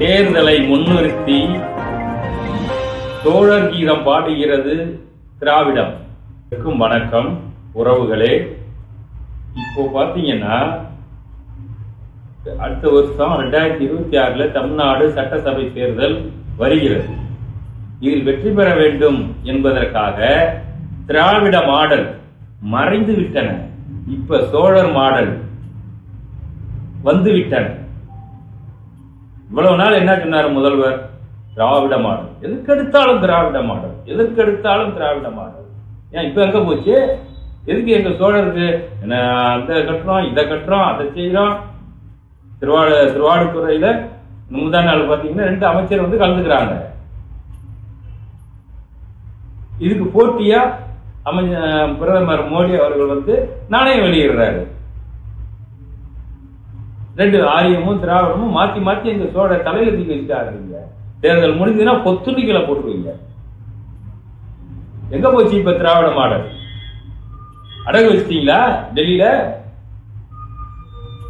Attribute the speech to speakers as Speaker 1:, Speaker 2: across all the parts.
Speaker 1: தேர்தலை முன்னிறுத்தி தோழர் கீதம் பாடுகிறது திராவிடம். இருக்கும் வணக்கம். உறவுகளே இப்போ பார்த்தீங்கன்னா அடுத்த வருஷம் ரெண்டாயிரத்தி இருபத்தி ஆறில் தமிழ்நாடு சட்டசபை தேர்தல் வருகிறது. இதில் வெற்றி பெற வேண்டும் என்பதற்காக திராவிட மாடல் மறைந்து விட்டன இப்ப சோழர் மாடல் வந்துவிட்டன. இவ்வளவு நாள் என்ன சொன்னார் முதல்வர்? திராவிட மாடல் எதுக்கெடுத்தாலும் திராவிட மாடல் எதுக்கெடுத்தாலும் திராவிட மாடல் ஏன் இப்போ எங்கே போச்சு? எதுக்கு எங்கள் சோழருக்கு? என்ன அந்த கட்டுறோம் இதை கட்டுறோம் அதை செய்கிறோம் திருவாடு திருவாடுதுறையில் முந்தா நாள் பார்த்தீங்கன்னா ரெண்டு அமைச்சர் வந்து கலந்துக்கிறாங்க. இதுக்கு போட்டியாக அமைச்ச பிரதமர் மோடி அவர்கள் வந்து நாணயம் வெளியிடுறாரு. ரெண்டு ஆரியமும் திராவிடமும் மாத்தி மாத்தி எங்க சோழ தலையில தூக்கி வச்சுட்டாருங்க தேர்தல் முடிஞ்சதுன்னா பொத்துணிக்கல போட்டுருவீங்க. எங்க போச்சு இப்ப திராவிட மாடல்? அடகு வச்சிட்டீங்களா? டெல்லியில?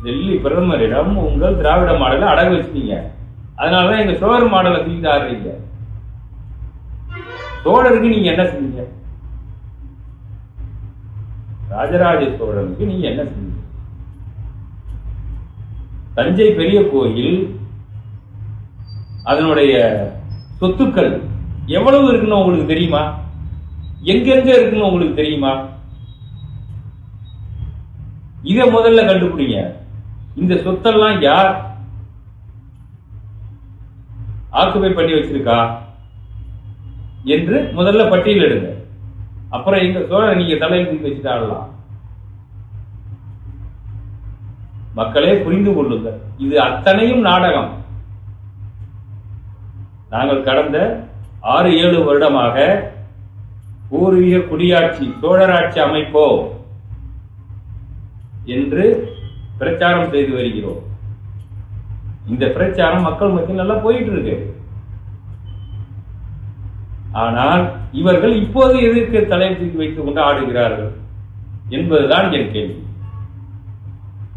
Speaker 1: டெல்லி பிரதமரிடம் உங்கள் திராவிட மாடலை அடகு வச்சிட்டீங்க. அதனாலதான் எங்க சோழர் மாடலை தூக்கிட்டு ஆடுறீங்க. சோழருக்கு நீங்க என்ன செஞ்சீங்க? ராஜராஜ சோழனுக்கு நீங்க என்ன செஞ்சீங்க? தஞ்சை பெரிய கோயில் அதனுடைய சொத்துக்கள் எவ்வளவு இருக்குன்னு உங்களுக்கு தெரியுமா? எங்கெங்க இருக்குன்னு உங்களுக்கு தெரியுமா? இதை முதல்ல கண்டுபிடிங்க. இந்த சொத்தெல்லாம் யார் ஆக்குபை பண்ணி வச்சிருக்கா? என்று முதல்ல பட்டியலிடுங்க அப்புறம் எங்க சோழர் நீங்க தலையில் தூக்கி வச்சுட்டு ஆடலாம். மக்களே புரிந்து கொள்ளுங்கள். இது அத்தனையும் நாடகம். நாங்கள் கடந்த ஆறு ஏழு வருடமாக பூர்வீக குடியாட்சி சோழராட்சி அமைப்போம் என்று பிரச்சாரம் செய்து வருகிறோம். இந்த பிரச்சாரம் மக்கள் மத்தியில் நல்லா போயிட்டு இருக்கு ஆனால் இவர்கள் இப்போது எதற்கு தலை வைத்துக் கொண்டு ஆடுகிறார்கள் என்பதுதான் என் கேள்வி.